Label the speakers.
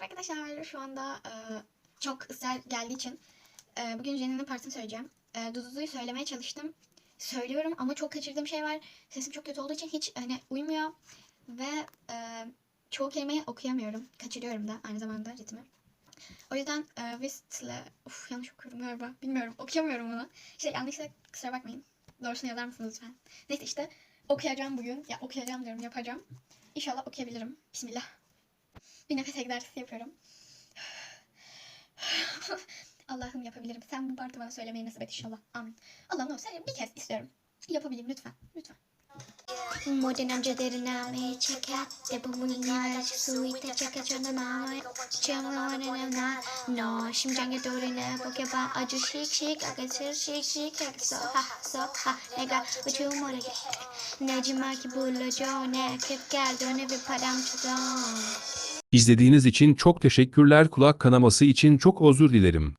Speaker 1: Merhaba arkadaşlar. Şu anda e, çok ısrar geldiği için e, bugün Jenny'nin partini söyleyeceğim. E, Dududu'yu söylemeye çalıştım. Söylüyorum ama çok kaçırdığım şey var. Sesim çok kötü olduğu için hiç hani uymuyor. Ve e, çoğu kelimeyi okuyamıyorum. Kaçırıyorum da aynı zamanda ritmi. O yüzden e, Wist'le... Uf yanlış okuyorum galiba. Bilmiyorum. Okuyamıyorum bunu. İşte yanlışsa kusura bakmayın. Doğrusunu yazar mısınız lütfen? Neyse işte okuyacağım bugün. Ya okuyacağım diyorum yapacağım. İnşallah okuyabilirim. Bismillah. Bir nefes egzersizi yapıyorum. Allah'ım yapabilirim. Sen bu partı bana söylemeyi nasip et inşallah. Amin. Allah'ım ne olursa bir kez istiyorum. Yapabilirim lütfen. Lütfen. Modern amca derine mi çeker de bu münyalar suite çeker canıma çamlarına no şimcange dorine bu keba acı şik şik akıtır şik şik akıtır ha ha nega bütün umara necima ki bulacağım ne kıp gel döne bir param çıkan
Speaker 2: İzlediğiniz için çok teşekkürler kulak kanaması için çok özür dilerim.